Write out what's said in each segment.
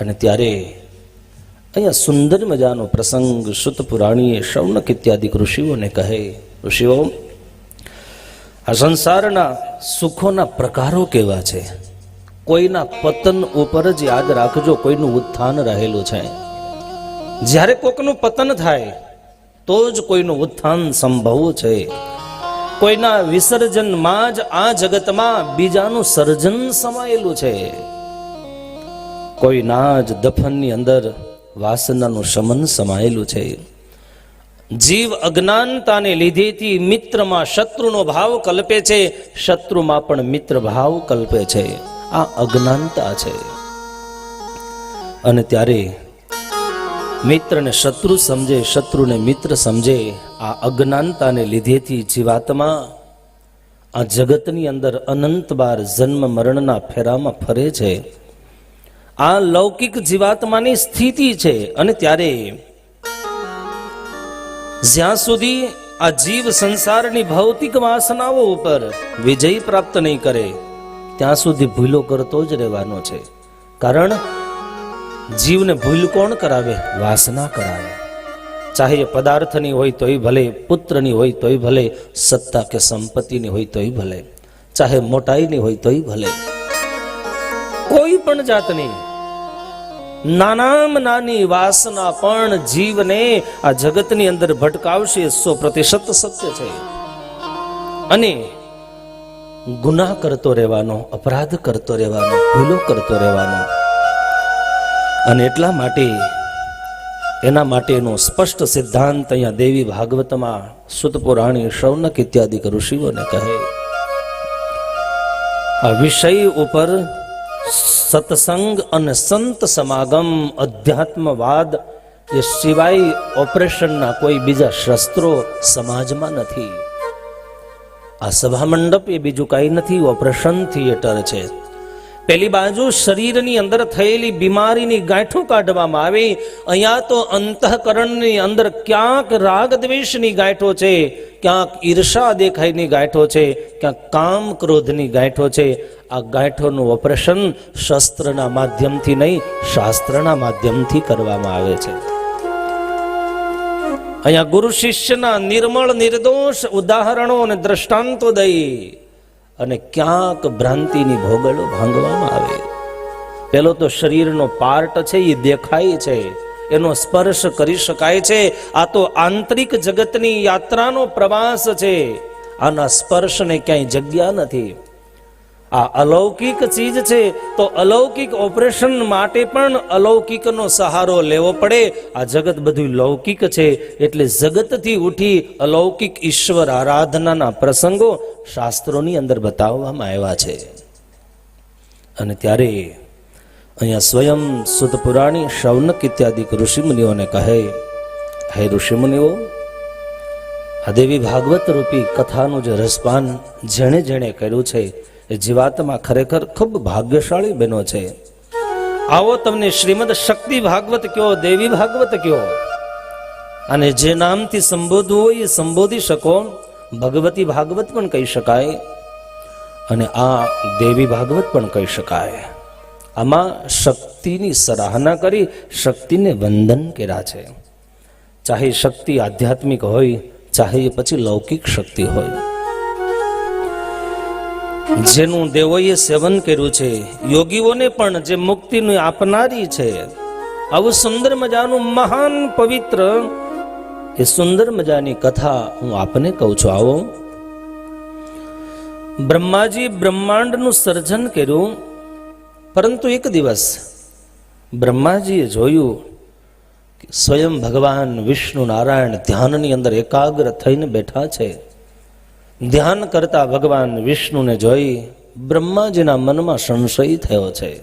અને ત્યારે અહીંયા સુંદર મજાનો પ્રસંગ શુત પુરાણીએ શૌનક ઇત્યાદિ ઋષિઓને કહે, ઋષિઓ, આ સંસારના સુખોના પ્રકારો કેવા છે? કોઈના પતન ઉપર જ યાદ રાખજો કોઈનું ઉત્થાન રહેલું છે. જ્યારે કોકનું પતન થાય, તો જ કોઈનું ઉત્થાન સંભવ છે. કોઈના વિસર્જનમાં જ આ જગતમાં બીજાનું સર્જન સમાયેલું છે. કોઈના જ દફનની અંદર વાસનાનું શમન સમાયેલું છે. જીવ અજ્ઞાનતાને લીધેથી મિત્રમાં શત્રુનો ભાવ કલ્પે છે, શત્રુમાં પણ મિત્ર ભાવ કલ્પે છે. આ અજ્ઞાનતા છે. અને ત્યારે મિત્રને શત્રુ સમજે, શત્રુને મિત્ર સમજે, આ અજ્ઞાનતાને લીધેથી જીવાત્મા આ જગતની અંદર અનંત બાર જન્મ મરણના ફેરામાં ફરે છે. આ લૌકિક જીવાત્માની સ્થિતિ છે અને ત્યારે જ્યાં સુધી આ જીવ સંસારની ભૌતિક વાસનાઓ ઉપર વિજય પ્રાપ્ત નહીં કરે, ત્યાં સુધી ભૂલો કરતો જ રહેવાનો છે. કારણ જીવને ભૂલ કોણ કરાવે? વાસના કરાવે. ચાહે એ પદાર્થની હોય તોય ભલે, પુત્રની હોય તોય ભલે, સત્તા કે સંપત્તિની હોય તોય ભલે, ચાહે મોટાઈની હોય તોય ભલે. કોઈ પણ જાતની નાનામાં નાની વાસના પણ જીવને આ જગતની અંદર ભટકાવશે સો પ્રતિશત સત્ય છે. અને ગુનાહ કરતો રહેવાનો, અપરાધ કરતો રહેવાનો, ભૂલો કરતો રહેવાનો. અને એટલા માટે એના માટેનો સ્પષ્ટ સિદ્ધાંત અહીંયા દેવી ભાગવતમાં સુતપુરાણી શૌનક ઇત્યાદિ ઋષિઓને કહે. આ વિષય ઉપર સત્સંગ અને સંત સમાગમ, અધ્યાત્મવાદ, એ સિવાય ઓપરેશનના કોઈ બીજા શસ્ત્રો સમાજમાં નથી. આ સભા મંડપ એ બીજું કાંઈ નથી, ઓપરેશન થિયેટર છે. પેલી બાજુ શરીરની અંદર થયેલી બીમારીની ગાંઠો કાઢવામાં આવે, અહીંયા તો અંતઃકરણની અંદર ક્યાંક રાગ દ્વેષની ગાંઠો છે, ક્યાંક ઈર્ષા દેખાયની ગાંઠો છે, ક્યાંક કામ ક્રોધની ગાંઠો છે. આ ગાંઠોનું ઓપરેશન શસ્ત્રના માધ્યમથી નહીં, શાસ્ત્રના માધ્યમથી કરવામાં આવે છે. અહીંયા ગુરુ શિષ્યના નિર્મળ નિર્દોષ ઉદાહરણો અને દ્રષ્ટાંતો દઈ. અને ક્યાંક ભ્રાંતિની ભોગળો ભાંગવામાં આવે. પેલો તો શરીરનો પાર્ટ છે, એ દેખાય છે, એનો સ્પર્શ કરી શકાય છે. આ તો આંતરિક જગતની યાત્રાનો પ્રવાસ છે. આના સ્પર્શને ક્યાંય જગ્યા નથી. આ અલૌકિક ચીજ છે, તો અલૌકિક ઓપરેશન માટે પણ અલૌકિકનો સહારો લેવો પડે. આ જગત બધું લૌકિક છે, એટલે જગતથી ઉઠી અલૌકિક ઈશ્વર આરાધનાના પ્રસંગો શાસ્ત્રોની અંદર બતાવવામાં આવ્યા છે. અને ત્યારે અહીંયા સ્વયં સુતપુરાણી શૌનક ઇત્યાદિ ઋષિમુનિઓને કહે, હે ઋષિમુનિઓ, આ દેવી ભાગવત રૂપી કથાનું જે રસપાન જેણે જેણે કર્યું છે એ જીવાત્મા ખરેખર ખૂબ ભાગ્યશાળી બનો છે. આવો તમને શ્રીમદ શક્તિ ભાગવત કયો, દેવી ભાગવત કયો? અને જે નામથી સંબોધવું હોય એ સંબોધી શકો. ભગવતી ભાગવત પણ કહી શકાય અને આ દેવી ભાગવત પણ કહી શકાય. આમાં શક્તિની સરાહના કરી, શક્તિને વંદન કર્યા છે. ચાહે શક્તિ આધ્યાત્મિક હોય, ચાહે એ પછી લૌકિક શક્તિ હોય. જેનું દેવોએ સેવન કર્યું છે. યોગીઓને પણ જે મુક્તિનું આપનારી છે. આવું સુંદર મજાનું મહાન પવિત્ર એ સુંદર મજાની કથા હું આપને કહું છું. આવો. બ્રહ્માજી બ્રહ્માંડનું સર્જન કર્યું. પરંતુ એક દિવસ બ્રહ્માજીએ જોયું કે સ્વયં ભગવાન વિષ્ણુ નારાયણ ધ્યાનની અંદર એકાગ્ર થઈને બેઠા છે. ધ્યાન કરતા ભગવાન વિષ્ણુને જોઈ બ્રહ્માજીના મનમાં સંશય થયો છે.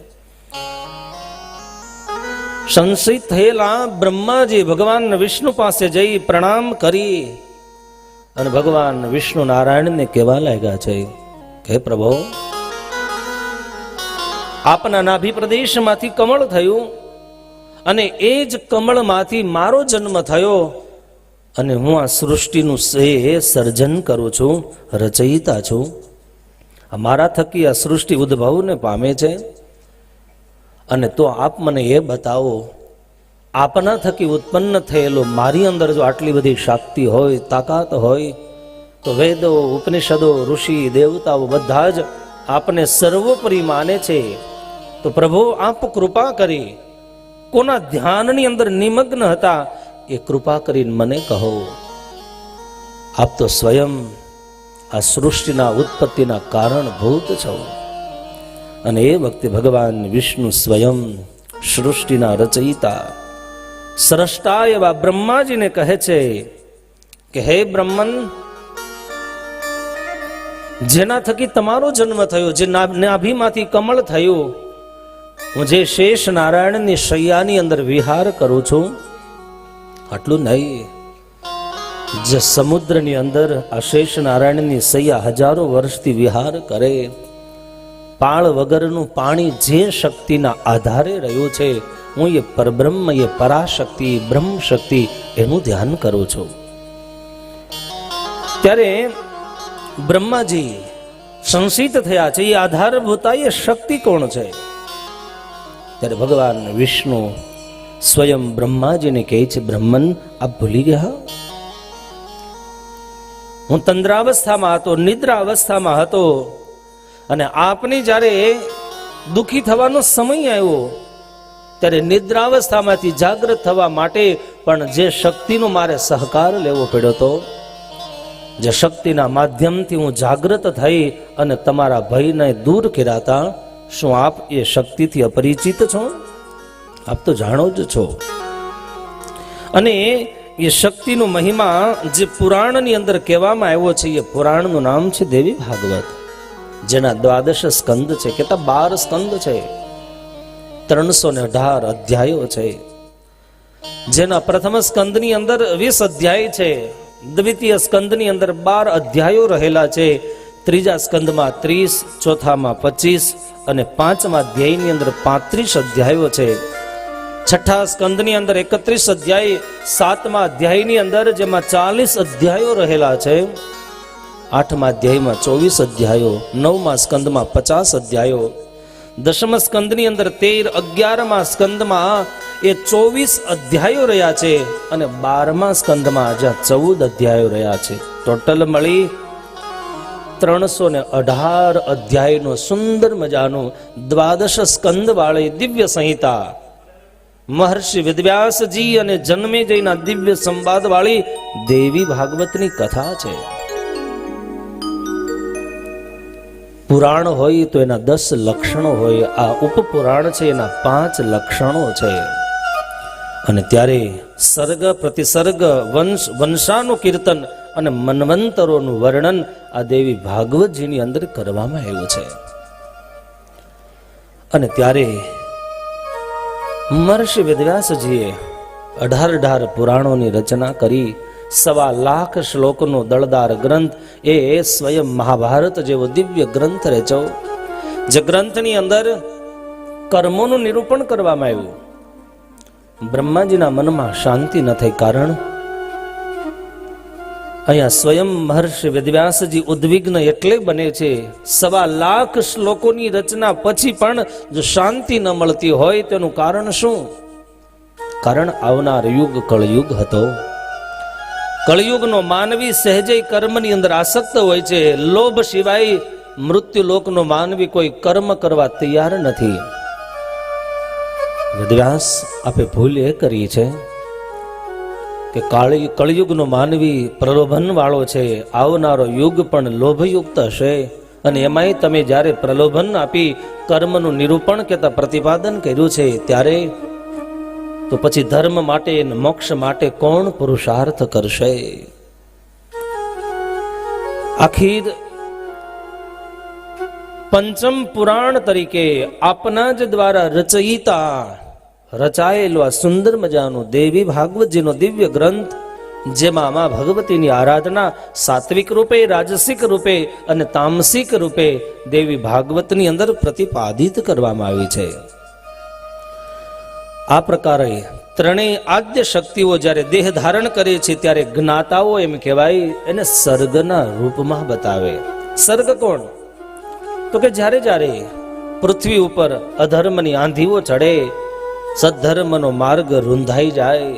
સંશય થયેલા બ્રહ્માજી ભગવાન વિષ્ણુ પાસે જઈ પ્રણામ કરી અને ભગવાન વિષ્ણુ નારાયણને કહેવા લાગ્યા છે કે પ્રભુ, આપના નાભી પ્રદેશમાંથી કમળ થયું અને એ જ કમળમાંથી મારો જન્મ થયો અને હું આ સૃષ્ટિનું સે સર્જન કરું છું, રચયિતા છું. મારા થકી આ સૃષ્ટિ ઉદ્ભવને પામે છે. અને તો આપ મને એ બતાવો, આપના થકી ઉત્પન્ન થયેલો મારી અંદર જો આટલી બધી શક્તિ હોય, તાકાત હોય, તો વેદો, ઉપનિષદો, ઋષિ, દેવતાઓ બધા જ આપને સર્વોપરી માને છે. તો પ્રભુ, આપ કૃપા કરી. કોના ધ્યાનની અંદર નિમગ્ન હતા એ કૃપા કરીને મને કહો. આપ તો સ્વયં આ સૃષ્ટિના ઉત્પત્તિના કારણભૂત છો. અને એ વખતે ભગવાન વિષ્ણુ સ્વયં સૃષ્ટિના રચયિતા સ્રષ્ટા એવા બ્રહ્માજીને કહે છે કે, હે બ્રહ્મન, જેના થકી તમારો જન્મ થયો, જે નાભીમાંથી કમળ થયું, હું જે શેષ નારાયણની શૈયાની અંદર વિહાર કરું છું આટલું નહીં. જે સમુદ્રની અંદર આ નારાયણની સૈયા હજારો વર્ષથી વિહાર કરે, પાળ વગરનું પાણી જે શક્તિના આધારે રહ્યું છે, હું એ પરબ્રહ્મ, એ પરાશક્તિ બ્રહ્મ શક્તિ એનું ધ્યાન કરું છું. ત્યારે બ્રહ્માજી સંશિત થયા છે એ આધારભૂતા એ શક્તિ કોણ છે? ત્યારે ભગવાન વિષ્ણુ સ્વયં બ્રહ્માજીને કહે છે, બ્રહ્મન, આપ ભૂલી ગયા હું. તંદ્રાવસ્થામાં હતો નિદ્રા હતો, અને આપને જ્યારે દુઃખી થવાનો સમય આવ્યો, ત્યારે નિદ્રાવસ્થામાંથી જાગૃત થવા માટે પણ જે શક્તિનો મારે સહકાર લેવો પડ્યો હતો, જે શક્તિના માધ્યમથી હું જાગૃત થઈ અને તમારા ભયને દૂર કર્યા હતા, શું આપ એ શક્તિથી અપરિચિત છો? આપ તો જાણો જ છો. અને એ શક્તિનો મહિમા જે પુરાણની અંદર કહેવામાં આવ્યો છે, એ પુરાણનું નામ છે દેવી ભાગવત. જેના દ્વાદશ સ્કંદ છે કેતા બાર સ્કંદ છે. ત્રણસો ને અઢાર અધ્યાયો છે. જેના પ્રથમ સ્કંદની અંદર વીસ અધ્યાય છે. દ્વિતીય સ્કંદની અંદર બાર અધ્યાયો રહેલા છે. ત્રીજા સ્કંદમાં ત્રીસ, ચોથામાં પચીસ અને પાંચમા અધ્યાયની અંદર પાંત્રીસ અધ્યાયો છે. છઠ્ઠા સ્કંદની અંદર એકત્રીસ અધ્યાય, સાતમા અધ્યાયની અંદર જેમાં ચાલીસ અધ્યાયો રહેલા છે. આઠમા અધ્યાયમાં ચોવીસ અધ્યાયો, નવમા સ્કંદમાં પચાસ અધ્યાયો. દશમ સ્કંદની અંદર તેર, અગિયારમા સ્કંદમાં એ ચોવીસ અધ્યાયો રહ્યા છે અને બારમા સ્કંદમાં જ્યાં ચૌદ અધ્યાયો રહ્યા છે. ટોટલ મળી ત્રણસો ને અઢાર અધ્યાયનો સુંદર મજાનો દ્વાદશ સ્કંદ વાળી દિવ્ય સંહિતા. મહર્ષિ વિદ્યાસજી અને જન્મેજયના દિવ્ય સંવાદ વાળી દેવી ભાગવતની કથા છે. પુરાણ હોય તો એના દસ લક્ષણો હોય, આ ઉપપુરાણ છે એના પાંચ લક્ષણો છે. અને ત્યારે સર્ગ, પ્રતિસર્ગ, વંશ, વંશાનું કીર્તન અને મન્વંતરોનું વર્ણન આ દેવી ભાગવતજીની અંદર કરવામાં આવ્યું છે. અને ત્યારે મહર્ષિ વેદવ્યાસજીએ અઢાર અઢાર પુરાણોની રચના કરી સવા લાખ શ્લોકનો દળદાર ગ્રંથ એ સ્વયં મહાભારત જેવો દિવ્ય ગ્રંથ રચ્યો. જે ગ્રંથની અંદર કર્મોનું નિરૂપણ કરવામાં આવ્યું. બ્રહ્માજીના મનમાં શાંતિ ન થઈ કારણ અહીંયા સ્વયં મહર્ષિ વેદવ્યાસજી ઉદ્વિગ્ન એટલે બને છે. સવા લાખ શ્લોકોની રચના પછી પણ જો શાંતિ ન મળતી હોય તેનું કારણ શું? કારણ આવનાર યુગ કળયુગ હતો. કળયુગનો માનવી સહેજે કર્મની અંદર આસક્ત હોય છે. લોભ સિવાય મૃત્યુ લોકનો માનવી કોઈ કર્મ કરવા તૈયાર નથી. વેદવ્યાસ આપે ભૂલ એ કરી છે. કે કાળી કળિયુગનો માનવી પ્રલોભન વાળો છે, આવનારો યુગ પણ લોભયુક્ત હશે. અને એમાંય તમે જ્યારે પ્રલોભન આપી કર્મનું નિરૂપણ કે પ્રતિપાદન કર્યું છે ત્યારે, તો પછી ધર્મ માટે મોક્ષ માટે કોણ પુરુષાર્થ કરશે? આખીર પંચમ પુરાણ તરીકે આપના જ દ્વારા રચયિતા રચાયેલો આ સુંદર મજાનો દેવી ભાગવતજીનો દિવ્ય ગ્રંથ, જેમાં મા ભગવતીની આરાધના સાત્વિક રૂપે, રાજસિક રૂપે અને તામસિક રૂપે દેવી ભાગવતની અંદર પ્રતિપાદિત કરવામાં આવી છે. આ પ્રકારે ત્રણેય આદ્ય શક્તિઓ જ્યારે દેહ ધારણ કરે છે, ત્યારે જ્ઞાતાઓ એમ કહેવાય, એને સર્ગના રૂપમાં બતાવે. સર્ગ કોણ? તો કે જ્યારે જ્યારે પૃથ્વી ઉપર અધર્મની આંધીઓ ચડે સદ્ધર્મનો માર્ગ રૂંધાઈ જાય.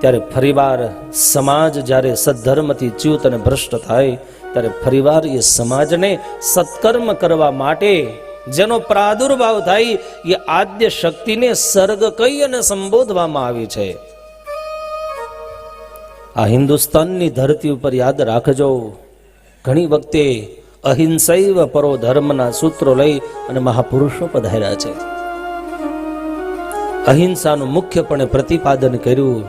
ત્યારે ફરીવાર સમાજ જ્યારે સદ્ધર્મથી ચ્યુત અને ભ્રષ્ટ થાય, ત્યારે ફરીવાર એ સમાજને સત્કર્મ કરવા માટે જેનો પ્રાદુર્ભાવ થાય, એ આદ્ય શક્તિને સર્ગ કહી અને સંબોધવામાં આવી છે. આ હિન્દુસ્તાનની ધરતી ઉપર યાદ રાખજો. ઘણી વખતે અહિંસૈવ પરો ધર્મના સૂત્રો લઈ અને મહાપુરુષો પધાર્યા છે. અહિંસાનું મુખ્યપણે પ્રતિપાદન કર્યું.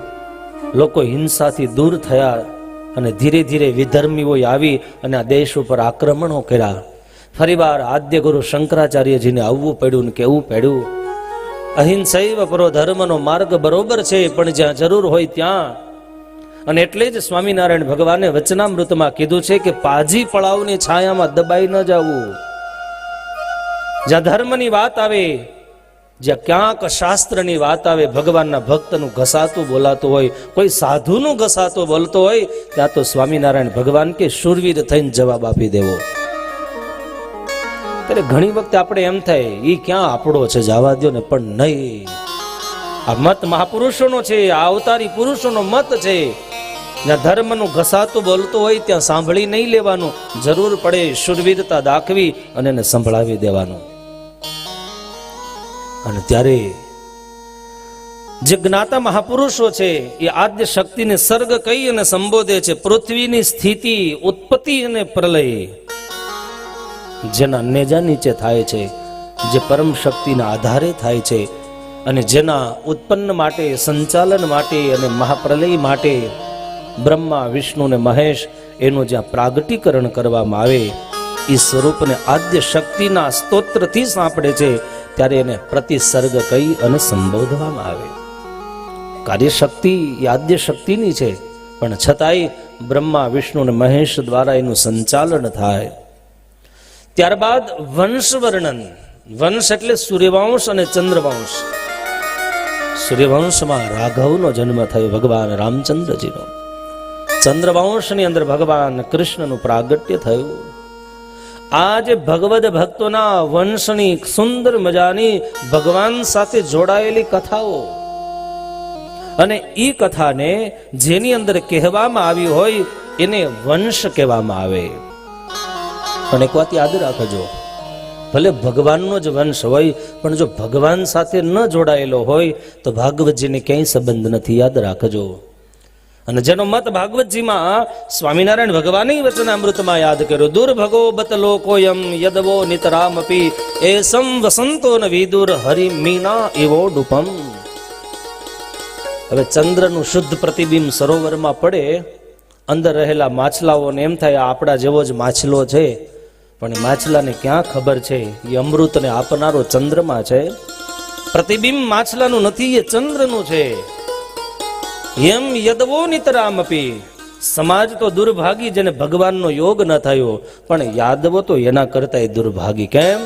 લોકો હિંસાથી દૂર થયા અને ધીરે ધીરે વિધર્મીઓએ આવી અને આ દેશ ઉપર આક્રમણો કર્યા. ફરીવાર આદ્ય ગુરુ શંકરાચાર્યજીને આવવું પડ્યું ને કેવું પડ્યું. અહિંસૈવ પરો ધર્મનો માર્ગ બરોબર છે, પણ જ્યાં જરૂર હોય ત્યાં. અને એટલે જ સ્વામિનારાયણ ભગવાને વચનામૃતમાં કીધું છે કે પાજી પળાવની છાયામાં દબાઈ ન જવું. જ્યાં ધર્મની વાત આવે જ્યાં ક્યાંક શાસ્ત્રની વાત આવે, ભગવાનના ભક્તનું ઘસાતું બોલાતું હોય, કોઈ સાધુનું ઘસાતું બોલતો હોય, ત્યાં તો સ્વામિનારાયણ ભગવાન કે શુરવીર થઈને જવાબ આપી દેવો. ત્યારે ઘણી વખતે આપણે એમ થાય એ ક્યાં આપણો છે? જવા દો ને, પણ નહીં. આ મત મહાપુરુષોનો છે, આ અવતારી પુરુષોનો મત છે. જ્યાં ધર્મનું ઘસાતું બોલતું હોય, ત્યાં સાંભળી નહીં લેવાનું. જરૂર પડે શુરવીરતા દાખવી અને એને સંભળાવી દેવાનું. અને ત્યારે જે જ્ઞાતા મહાપુરુષો છે, એ આદ્ય શક્તિને સર્ગ કહી અને સંબોધે છે, પૃથ્વીની સ્થિતિ, ઉત્પત્તિ અને પ્રલય, જેના નેજા નીચે થાય છે, જે પરમ શક્તિના આધારે થાય છે, અને જેના ઉત્પન્ન માટે, સંચાલન માટે અને મહાપ્રલય માટે બ્રહ્મા, વિષ્ણુ ને મહેશ એનું જ્યાં પ્રાગટીકરણ કરવામાં આવે એ સ્વરૂપને આદ્ય શક્તિના સ્તોત્રથી સાંપડે છે. ત્યારે એને પ્રતિસર્ગ કહી અને સંબોધવામાં આવે. કાર્યશક્તિ એ આદ્ય શક્તિની છે, પણ છતાંય બ્રહ્મા, વિષ્ણુ અને મહેશ દ્વારા એનું સંચાલન થાય. ત્યારબાદ વંશ વર્ણન વંશ એટલે સૂર્યવંશ અને ચંદ્રવંશ. સૂર્યવંશમાં રાઘવનો જન્મ થયો ભગવાન રામચંદ્રજીનો. ચંદ્રવંશની અંદર ભગવાન કૃષ્ણનું પ્રાગટ્ય થયું. આ જે ભગવદ ભક્તોના વંશની સુંદર મજાની ભગવાન સાથે જોડાયેલી કથાઓ. અને એ કથાને જેની અંદર કહેવામાં આવી હોય, એને વંશ કહેવામાં આવે. પણ એક વાત યાદ રાખજો, ભલે ભગવાનનો જ વંશ હોય, પણ જો ભગવાન સાથે ન જોડાયેલો હોય, તો ભાગવતજીને ક્યાંય સંબંધ નથી. યાદ રાખજો. અને જેનો મત ભાગવતજીમાં સ્વામિનારાયણ ભગવાને વચનામૃતમાં યાદ કર્યો દુર્ભગો બત લોકોયમ યદવો નિતરામપી એસમ વસંતો ન વિદુર હરિ મીના એવો ડુપમ. હવે ચંદ્રનું શુદ્ધ પ્રતિબિંબ સરોવરમાં પડે, અંદર રહેલા માછલાઓને એમ થાય આપણા જેવો જ માછલો છે. પણ માછલાને ક્યાં ખબર છે? એ અમૃતને આપનારો ચંદ્રમાં છે. પ્રતિબિંબ માછલાનું નથી, એ ચંદ્રનું છે. એમ યદવો નિતરામપી. સમાજ તો દુર્ભાગી જેને ભગવાનનો યોગ ન થયો, પણ યાદવો તો એના કરતા દુર્ભાગી. કેમ?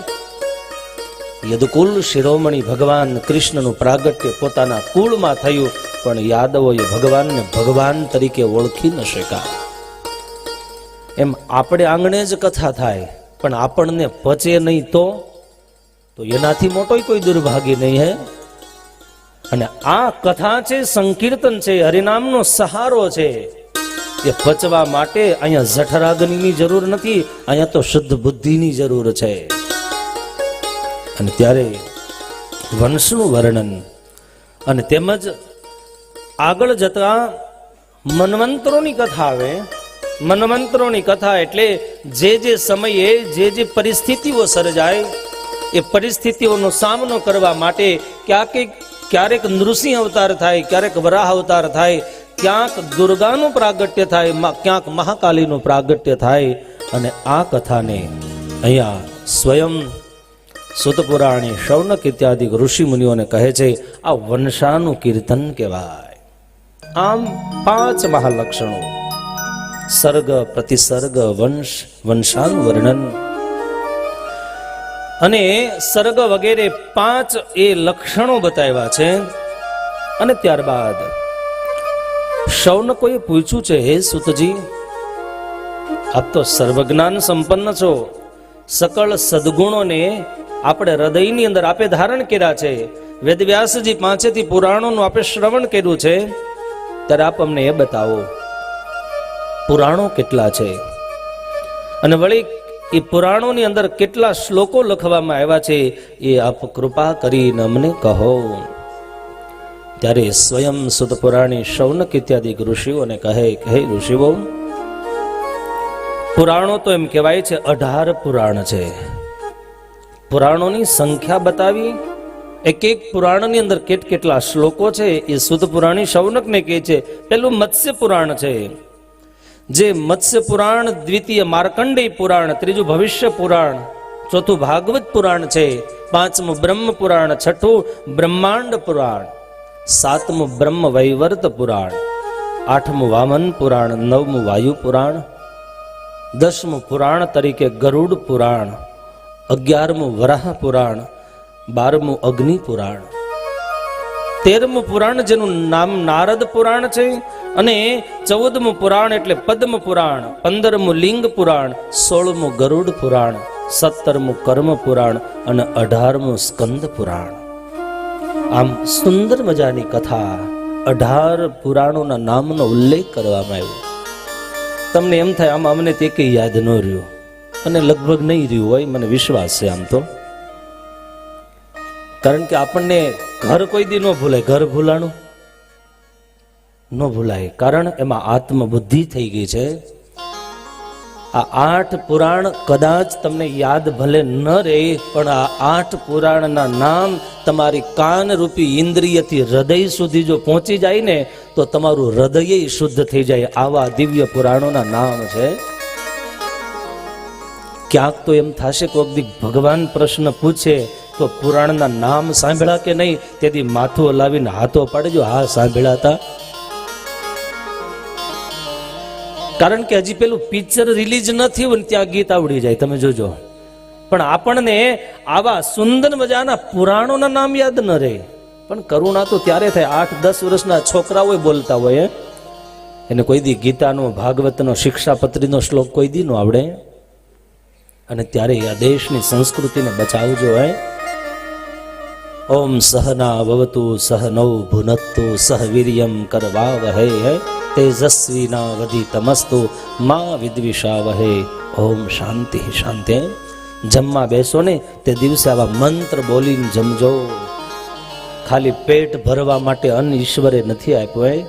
યદકુલ શિરોમણી ભગવાન કૃષ્ણનું પ્રાગટ્ય પોતાના કુળમાં થયું, પણ યાદવોએ ભગવાનને ભગવાન તરીકે ઓળખી ન શક્યા. એમ આપણે આંગણે જ કથા થાય, પણ આપણને પચે નહીં તો? એનાથી મોટો કોઈ દુર્ભાગી નહીં હે? અને આ કથા છે, સંકીર્તન છે, હરિનામનો સહારો છે. એ પચવા માટે અહીંયા જઠરાગ્નિની જરૂર નથી, અહીંયા તો શુદ્ધ બુદ્ધિની જરૂર છે. અને ત્યારે વંશનું વર્ણન અને તેમજ આગળ જતા મનવંતરોની કથા આવે. મનવંતરોની કથા એટલે જે જે સમયે જે જે પરિસ્થિતિઓ સર્જાય, એ પરિસ્થિતિઓનો સામનો કરવા માટે ક્યાંક ક્યારેક નૃસિંહ અવતાર થાય, ક્યારેક વરાહ અવતાર થાય, ક્યાંક દુર્ગાનું પ્રાગટ્ય થાય ક્યાંક મહાકાલીનું પ્રાગટ્ય થાય. અને આ કથાને અહીંયા સ્વયં સુતપુરાણી શૌનક ઇત્યાદિ ઋષિ મુનિઓને કહે છે, આ વંશાનું કીર્તન કહેવાય. આમ પાંચ મહાલક્ષણો. સર્ગ, પ્રતિસર્ગ, વંશ, વંશાનું વર્ણન અને સર્ગ વગેરે પાંચ એ લક્ષણો બતાવ્યા છે. અને ત્યારબાદ શૌનકોએ પૂછ્યું છે, હે સુતજી, આપ તો સર્વજ્ઞાન સંપન્ન છો. સકળ સદગુણોને આપણે હૃદયની અંદર આપે ધારણ કર્યા છે. વેદવ્યાસજી પાંચેથી પુરાણોનું આપે શ્રવણ કર્યું છે. ત્યારે આપ અમને એ બતાવો, પુરાણો કેટલા છે? અને વળી એ પુરાણોની અંદર કેટલા શ્લોકો લખવામાં આવ્યા છે, એ આપ કૃપા કરીને અમને કહો. ત્યારે સ્વયં સુત પુરાણી શૌનક ઇત્યાદિ ઋષિઓને કહે હે ઋષિઓ, પુરાણો તો એમ કહેવાય છે અઢાર પુરાણ છે. પુરાણોની સંખ્યા બતાવી એક એક પુરાણની અંદર કેટ કેટલા શ્લોકો છે, એ સુત પુરાણી શૌનકને કહે છે, પેલું મત્સ્ય પુરાણ છે. જે મત્સ્ય પુરાણ, દ્વિતીય માર્કંડેય પુરાણ, ત્રીજું ભવિષ્ય પુરાણ, ચોથું ભાગવત પુરાણ છે, પાંચમું બ્રહ્મ પુરાણ, છઠ્ઠું બ્રહ્માંડ પુરાણ, સાતમું બ્રહ્મ વૈવર્ત પુરાણ, આઠમું વામન પુરાણ, નવમું વાયુ પુરાણ, દસમું પુરાણ તરીકે ગરુડ પુરાણ, અગિયારમું વરાહ પુરાણ, બારમું અગ્નિ પુરાણ. તેરમું પુરાણ, જેનું નામ નારદ પુરાણ છે, અને ચૌદમું પુરાણ એટલે પદ્મ પુરાણ, પંદરમું લિંગ પુરાણ, સોળમું ગરુડ પુરાણ, સત્તરમું કર્મ પુરાણ અને અઢારમું સ્કંદ પુરાણ. આમ સુંદર મજાની કથા અઢાર પુરાણોના નામનો ઉલ્લેખ કરવામાં આવ્યો. તમને એમ થાય, આમ અમને તે કંઈ યાદ ન રહ્યું. અને લગભગ નહીં રહ્યું હોય, મને વિશ્વાસ છે આમ તો. કારણ કે આપણને ઘર કોઈ દી ન ભૂલાય, ઘર ભૂલાણું ન ભૂલાય. કારણ એમાં આત્મબુદ્ધિ થઈ ગઈ છે. આ આઠ પુરાણ કદાચ તમને યાદ ભલે ન રહે, પણ આ આઠ પુરાણના નામ તમારી કાન રૂપી ઇન્દ્રિયથી હૃદય સુધી જો પહોંચી જાય ને, તો તમારું હૃદય શુદ્ધ થઈ જાય. આવા દિવ્ય પુરાણોના નામ છે. ક્યાંક તો એમ થશે દી ભગવાન પ્રશ્ન પૂછે તો પુરાણના નામ સાંભળ્યા કે નહીં તેથી માથું હલાવીને હાથો પાડજો. હા સાંભળ્યા કારણ કે હજી પેલું પિક્ચર રિલીઝ હોય ત્યાં ગીત આવડી જાય. તમે જોજો. પણ આપણને આવા સુંદર મજાના પુરાણોના નામ યાદ ન રહે. પણ કરુણા તો ત્યારે થાય. આઠ, દસ વર્ષના છોકરાઓ બોલતા હોય એને કોઈ દી ગીતાનો, ભાગવતનો, શિક્ષાપત્રીનો શ્લોક કોઈ દી નો આવડે. અને ત્યારે આ દેશની સંસ્કૃતિને બચાવજો, હે. ઓમ સહના ભવતુ સહનૌ ભુનત્તુ સહ વીર્યમ કરવા વહે હે મા વિદ્વિષાવહે. ઓમ શાંતિ શાંતિ જમવા બેસો ને, તે દિવસે આવા મંત્ર બોલીને જમજો. ખાલી પેટ ભરવા માટે અન્ન ઈશ્વરે નથી આપ્યો, હે.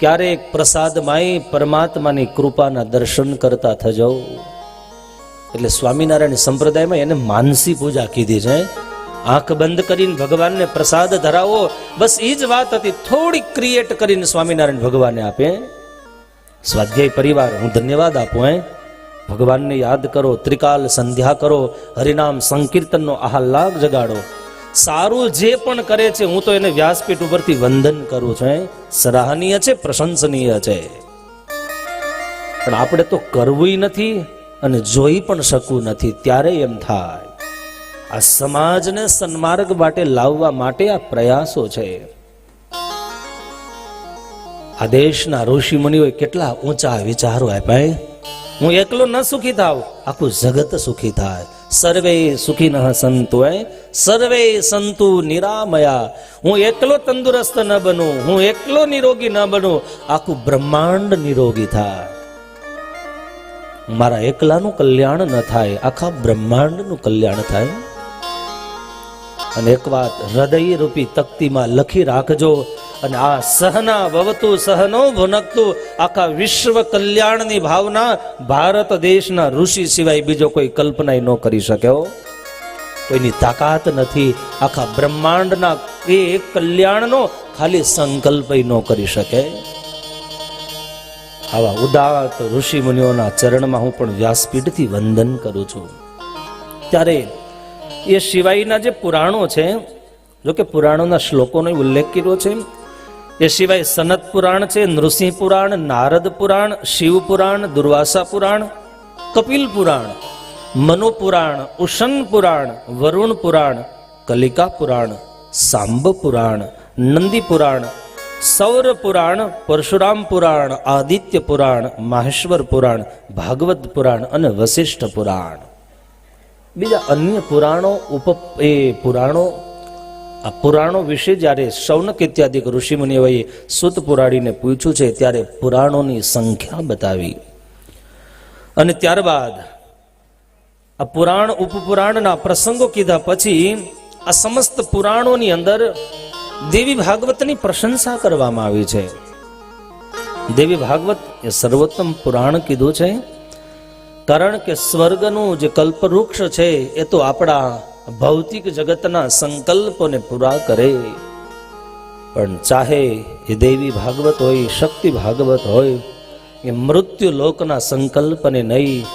ક્યારેક પ્રસાદમાંય પરમાત્માની કૃપાના દર્શન કરતા થજો. એટલે સ્વામિનારાયણ સંપ્રદાયમાં એને માનસી પૂજા કીધી છે આંખ બંધ કરીને ભગવાનને પ્રસાદ ધરાવો. બસ એ જ વાત હતી. થોડીક ક્રિએટ કરીને સ્વામિનારાયણ ભગવાનને આપે. સ્વાધ્યાય પરિવાર, હું ધન્યવાદ આપું, હે. ભગવાનને યાદ કરો, ત્રિકાલ સંધ્યા કરો, હરિનામ સંકીર્તનનો આહલાદ જગાડો. સારું જે પણ કરે છે, હું તો એને વ્યાસપીઠ ઉપરથી વંદન કરું છું સરાહનીય છે, પ્રશંસનીય છે. પણ આપણે તો કરવું નથી અને જોઈ પણ શકવું નથી. ત્યારે એમ થાય. આ સમાજને સન્માર્ગ માટે લાવવા માટે આ પ્રયાસો છે. આ દેશના ઋષિ મુનિઓએ કેટલા ઊંચા વિચારો આપ્યા હું. એકલો ન સુખી થાવ આખું જગત સુખી થાય. સર્વે સુખી ન સંતુ સર્વે સંતુ નિરામયા. હું એકલો તંદુરસ્ત ન બનું, હું એકલો નિરોગી ન બનું, આખું બ્રહ્માંડ નિરોગી થાય. મારા એકલાનું કલ્યાણ ન થાય, આખા બ્રહ્માંડનું કલ્યાણ થાય. અને એક વાત હૃદય રૂપી તક્તિમાં લખી રાખજો અને આ સહના ભવતું સહનો ભુનકતું, આખા વિશ્વ કલ્યાણની ભાવના ભારત દેશના ઋષિ સિવાય બીજો કોઈ કલ્પના ન કરી શક્યો કોઈની તાકાત નથી, આખા બ્રહ્માંડના એ એક કલ્યાણનો ખાલી સંકલ્પ ન કરી શકે. આવા ઉદાત ઋષિ મુનિઓના ચરણમાં હું પણ વ્યાસપીઠથી વંદન કરું છું. ત્યારે એ સિવાયના જે પુરાણો છે જો કે પુરાણોના શ્લોકોનો ઉલ્લેખ કર્યો છે, એ સિવાય સનત પુરાણ છે, નૃસિંહ પુરાણ, નારદ પુરાણ, શિવ પુરાણ, દુર્વાસા પુરાણ, કપિલ પુરાણ, મનુ પુરાણ ઉશન પુરાણ, વરુણ પુરાણ, કલિકા પુરાણ, સાંબ પુરાણ, નંદી પુરાણ, સૌર પુરાણ, પરશુરામ પુરાણ, આદિત્ય પુરાણ, માહેશ્વર પુરાણ, ભાગવત પુરાણ અને વશિષ્ઠ પુરાણ. બીજા અન્ય પુરાણો ઉપ એ પુરાણો, આ પુરાણો વિશે જ્યારે શૌનક ઇત્યાદિ ઋષિમુનિઓએ સુત પુરાણીને પૂછ્યું છે, ત્યારે પુરાણોની સંખ્યા બતાવી. અને ત્યારબાદ આ પુરાણ, ઉપપુરાણના પ્રસંગો કીધા પછી આ સમસ્ત પુરાણોની અંદર દેવી ભાગવતની પ્રશંસા કરવામાં આવી છે. દેવી ભાગવત એ સર્વોત્તમ પુરાણ કીધું છે. કારણ કે સ્વર્ગનું જે કલ્પવૃક્ષ છે, એ તો આપણા ભૌતિક જગતના સંકલ્પોને પૂરા કરે. પણ ચાહે એ દેવી ભાગવત હોય, શક્તિ ભાગવત હોય, એ મૃત્યુ લોકના સંકલ્પને નહીં,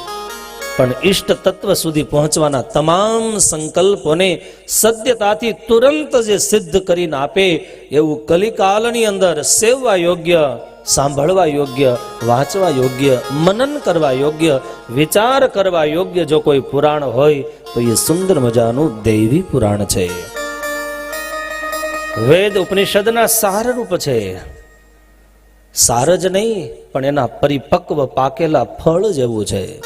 પણ ઈષ્ટ તત્વ સુધી પહોંચવાના તમામ સંકલ્પોને સત્યતાથી તુરંત જે સિદ્ધ કરીને આપે, એવું કલિકાલની અંદર સેવવા યોગ્ય સાંભળવા યોગ્ય, વાંચવા યોગ્ય, મનન કરવા યોગ્ય, વિચાર કરવા યોગ્ય જો કોઈ પુરાણ હોય, તો એ સુંદર મજાનું દૈવી પુરાણ છે. વેદ ઉપનિષદના સારરૂપ છે. સાર જ નહીં, પણ એના પરિપક્વ પાકેલા ફળ જેવું છે.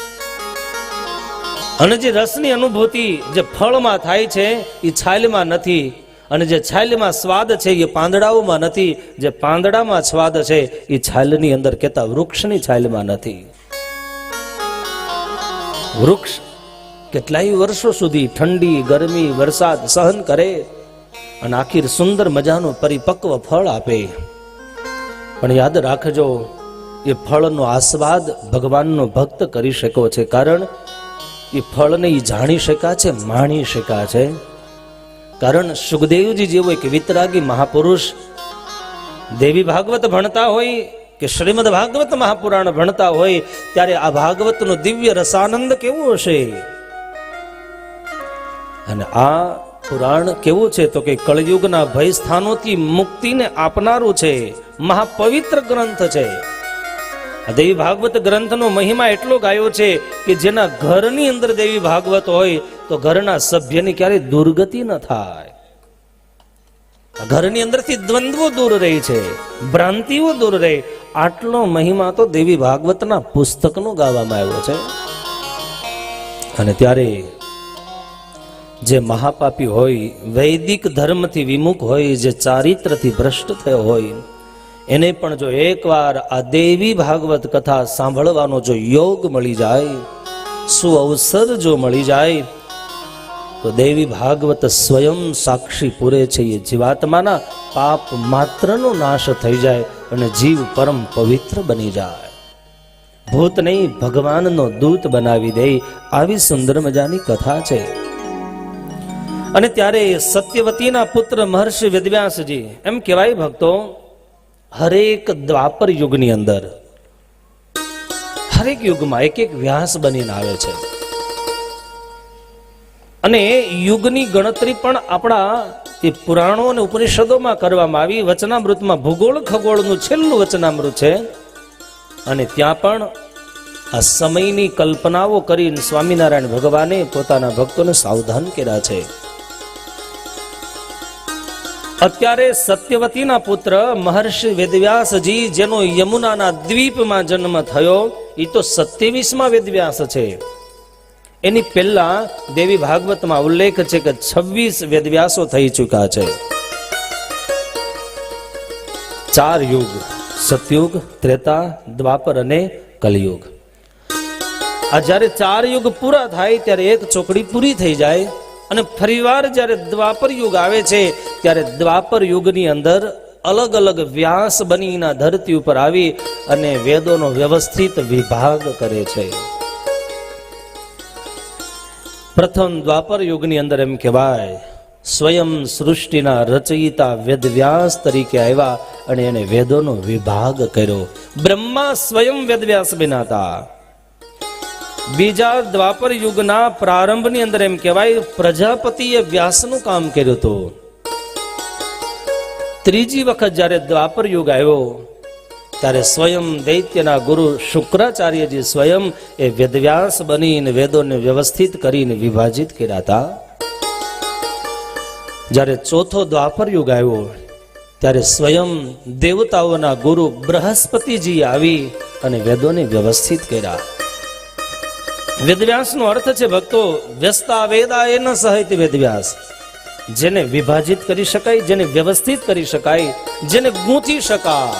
અને જે રસની અનુભૂતિ જે ફળમાં થાય છે, એ છાલમાં નથી અને જે છાલમાં સ્વાદ છે એ પાંદડાઓમાં નથી, જે પાંદડામાં સ્વાદ છે એ છાલની અંદર કહેતા વૃક્ષની છાલમાં નથી. વૃક્ષ કેટલાય વર્ષો સુધી ઠંડી, ગરમી, વરસાદ સહન કરે અને આખીર સુંદર મજાનું પરિપક્વ ફળ આપે. પણ યાદ રાખજો, એ ફળનો આસ્વાદ ભગવાનનો ભક્ત કરી શકો છે. કારણ, એ ફળને એ જાણી શકા છે, માણી શકા છે. કારણ સુખદેવજી જેવો એક વિતરાગી મહાપુરુષ દેવી ભાગવત ભણતા હોય કે શ્રીમદ ભાગવત મહાપુરાણ ભણતા હોય, ત્યારે આ ભાગવતનો દિવ્ય રસાનંદ કેવો હશે? અને આ પુરાણ કેવું છે? તો કે કળયુગના ભય સ્થાનોથી મુક્તિને આપનારું છે. મહાપવિત્ર ગ્રંથ છે. દેવી ભાગવત ગ્રંથનો મહિમા એટલો ગાયો છે કે જેના ઘરની અંદર દેવી ભાગવત હોય તો ઘરના સભ્યની ક્યારેય દુર્ગતિ ન થાય. ઘરની અંદરથી દ્વંદ્વો દૂર રહે છે, ભ્રાંતિઓ દૂર રહે. આટલો મહિમા તો દેવી ભાગવતના પુસ્તકનો ગાવામાં આવ્યો છે. અને ત્યારે જે મહાપાપી હોય, વૈદિક ધર્મથી વિમુખ હોય, જે ચારિત્રથી ભ્રષ્ટ થયો હોય એને પણ જો એકવાર આ દેવી ભાગવત કથા સાંભળવાનો જો યોગ મળી જાય શું અવસર જો મળી જાય, તો દેવી ભાગવત સ્વયં સાક્ષી પૂરે છે એ જીવાત્માના પાપ માત્રનો નાશ થઈ જાય અને જીવ પરમ પવિત્ર બની જાય. ભૂત નહીં, ભગવાનનો દૂત બનાવી દે, આવી સુંદર મજાની કથા છે. અને ત્યારે સત્યવતીના પુત્ર મહર્ષિ વેદવ્યાસજી એમ કહેવાય ભક્તો હરેક દ્વાપર યુગની અંદર, હરેક યુગમાં એક એક વ્યાસ બનીને આવે છે. અને યુગની ગણતરી પણ આપણા એ પુરાણો અને ઉપનિષદોમાં કરવામાં આવી. વચનામૃતમાં ભૂગોળ ખગોળનું છેલ્લું વચનામૃત છે. અને ત્યાં પણ આ સમયની કલ્પનાઓ કરીને સ્વામિનારાયણ ભગવાને પોતાના ભક્તોને સાવધાન કર્યા છે. અત્યારે સત્યવતીના પુત્ર મહર્ષિ વેદવ્યાસજી, જેનો યમુનાના દ્વીપમાં જન્મ થયો એ તો સત્યાવીસમાં વેદવ્યાસ છે. એની પહેલા દેવી ભાગવતમાં ઉલ્લેખ છે કે છવ્વીસ વેદવ્યાસો થઈ ચૂક્યા છે. ચાર યુગ, સતયુગ, ત્રેતા, દ્વાપર અને કલયુગ. આ જ્યારે ચાર યુગ પૂરા થાય, ત્યારે એક ચોકડી પૂરી થઈ જાય અને ફરીવાર જ્યારે દ્વાપર યુગ આવે છે, ત્યારે દ્વાપર યુગની અંદર અલગ અલગ વ્યાસ બનીના ધરતી ઉપર આવી અને વેદોનો વ્યવસ્થિત વિભાગ કરે છે. પ્રથમ દ્વાપર યુગની અંદર એમ કહેવાય, સ્વયં સૃષ્ટિના રચયિતા વેદવ્યાસ તરીકે આવ્યા અને એને વેદોનો વિભાગ કર્યો. બ્રહ્મા સ્વયં વેદવ્યાસ બન્યા બીજા દ્વાપર યુગના પ્રારંભની અંદર એમ કહેવાય, પ્રજાપતિએ વ્યાસનું કામ કર્યું હતું. ત્રીજી વખત જ્યારે દ્વાપર યુગ આવ્યો, ત્યારે સ્વયં દૈત્યના ગુરુ શુક્રાચાર્યજી સ્વયં એ વેદવ્યાસ બનીને વેદોને વ્યવસ્થિત કરીને વિભાજિત કર્યા હતા. જ્યારે ચોથો દ્વાપર યુગ આવ્યો, ત્યારે સ્વયં દેવતાઓના ગુરુ બૃહસ્પતિજી આવી અને વેદોને વ્યવસ્થિત કર્યા. વેદવ્યાસનો અર્થ છે, ભક્તો વ્યસ્તા વેદા એ ન સહિત વેદવ્યાસ. જેને વિભાજિત કરી શકાય, જેને વ્યવસ્થિત કરી શકાય, જેને ગૂંથી શકાય,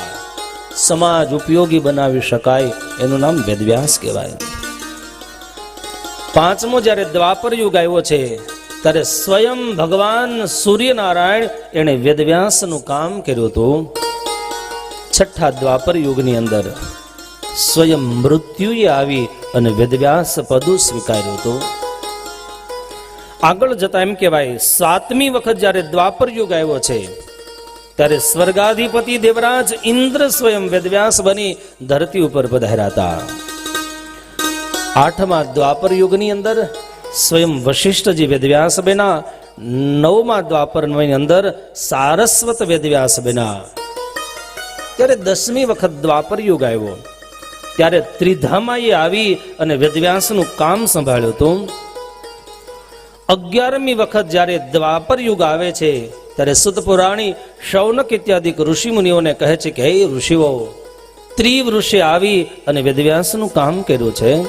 સમાજ ઉપયોગી બનાવી શકાય, એનું નામ વેદવ્યાસ કહેવાય. પાંચમો જ્યારે દ્વાપર યુગ આવ્યો છે, ત્યારે સ્વયં ભગવાન સૂર્યનારાયણ એણે વેદવ્યાસનું કામ કર્યું હતું. છઠ્ઠા દ્વાપર યુગની અંદર સ્વયં મૃત્યુએ આવી અને વેદવ્યાસ પદુ સ્વીકાર્યું હતું. આગળ જતા એમ કહેવાય, સાતમી વખત જ્યારે દ્વાપર યુગ આવ્યો છે, ત્યારે સ્વર્ગાધિપતિ દેવરાજ ઇન્દ્ર સ્વયં વેદવ્યાસ બની ધરતી ઉપર પધાર્યા હતા. આઠમા દ્વાપર યુગની અંદર સ્વયં વશિષ્ઠજી વેદવ્યાસ બેના નવમા દ્વાપર અંદર સારસ્વત વેદવ્યાસ બેના ત્યારે દસમી વખત દ્વાપર યુગ આવ્યો. ત્યારે ત્રિધામાએ આવી અને વેદવ્યાસનું કામ સંભાળ્યું હતું. અગિયારમી વખત જ્યારે દ્વાપર યુગ આવે છે, ત્યારે સુતપુરાણી શૌનક ઇત્યાદિ ઋષિ મુનિઓને કહે છે કે, હે ઋષિઓ, ત્રિવૃષે આવી અને વેદવ્યાસનું કામ કર્યું છે.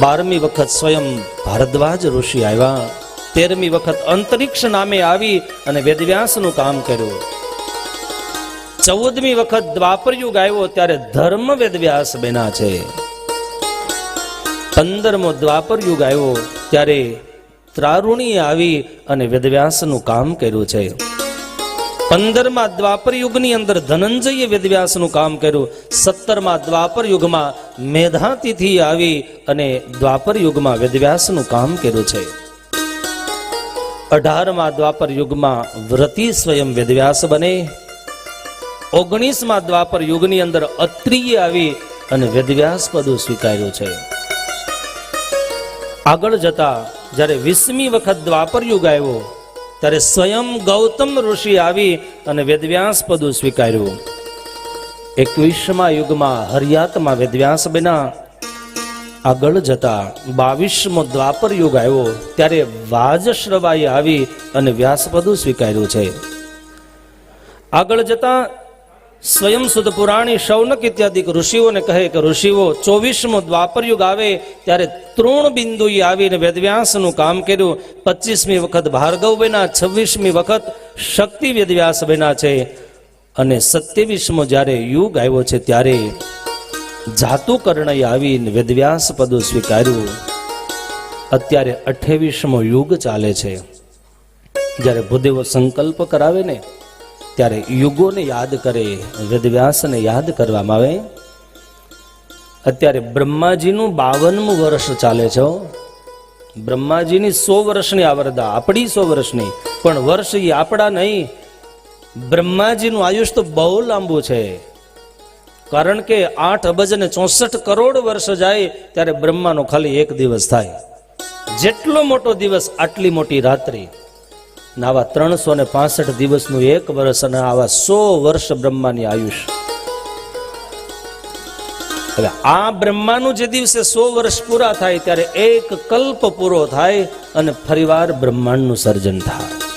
બારમી વખત સ્વયં ભારદ્વાજ ઋષિ આવ્યા. તેરમી વખત અંતરિક્ષ નામે આવી અને વેદવ્યાસનું કામ કર્યું. ચૌદમી વખત દ્વાપર યુગ આવ્યો ત્યારે ધર્મ વેદવ્યાસ બન્યા છે. પંદરમો દ્વાપર યુગ આવ્યો ત્યારે ત્રારુણી આવી અને વેદવ્યાસનું કામ કર્યું છે. પંદરમા દ્વાપર યુગની અંદર ધનંજયે વેદવ્યાસનું કામ કર્યું. સત્તરમા દ્વાપર યુગમાં મેધાતિથિ આવી અને દ્વાપર યુગમાં વેદવ્યાસનું કામ કર્યું છે. અઢારમા દ્વાપર યુગમાં વ્રતિ સ્વયં વેદવ્યાસ બને. ઓગણીસમા દ્વાપર યુગની અંદર અત્રિય આવી અને વેદવ્યાસ પદું સ્વીકાર્યું છે. આગળ જતા જ્યારે વીસમી વખત દ્વાપર યુગ આવ્યો, ત્યારે સ્વયં ગૌતમ ઋષિ આવી અને વેદવ્યાસ પદું સ્વીકાર્યું. એકવીસમા યુગમાં હરિયાતમાં વેદવ્યાસ બના આગળ જતા બાવીસમો દ્વાપર યુગ આવ્યો, ત્યારે વાજશ્રવાઈ આવી અને વ્યાસપદું સ્વીકાર્યું છે. આગળ જતા સ્વયં સુદ પુરાણી શૌનક ઇત્યાદિ ઋષિઓને કહે કે ઋષિઓ, ચોવીસમો દ્વાપર યુગ આવે ત્યારે ત્રણ બિંદુએ આવીને વેદવ્યાસનું કામ કર્યું. પચીસમી વખત ભાર્ગવ બન્યા, છવ્વીસમી વખત શક્તિ વેદવ્યાસ બન્યા છે. અને સત્યાવીસમો જ્યારે યુગ આવ્યો છે ત્યારે જાતુકર્ણએ આવીને વેદવ્યાસ પદું સ્વીકાર્યું. અત્યારે અઠ્યાવીસમો યુગ ચાલે છે. જ્યારે ભૂદેવો સંકલ્પ કરાવે ને ત્યારે યુગોને યાદ કરે વેદવ્યાસને યાદ કરવામાં આવે. અત્યારે બ્રહ્માજીનું બાવનમું વર્ષ ચાલે છે બ્રહ્માજીની સો વર્ષની આવરદા, આપણી સો વર્ષની. પણ વર્ષ એ આપણા નહીં. બ્રહ્માજીનું આયુષ તો બહુ લાંબુ છે. કારણ કે આઠ અબજ ને ચોસઠ કરોડ વર્ષ જાય ત્યારે બ્રહ્માનો ખાલી એક દિવસ થાય. જેટલો મોટો દિવસ, આટલી મોટી રાત્રિ. આવા ત્રણસો ને પાસઠ દિવસનું એક વર્ષ અને આવા સો વર્ષ બ્રહ્માની આયુષ્ય હવે આ બ્રહ્માનું જે દિવસે સો વર્ષ પૂરા થાય, ત્યારે એક કલ્પ પૂરો થાય અને ફરીવાર બ્રહ્માંડનું સર્જન થાય.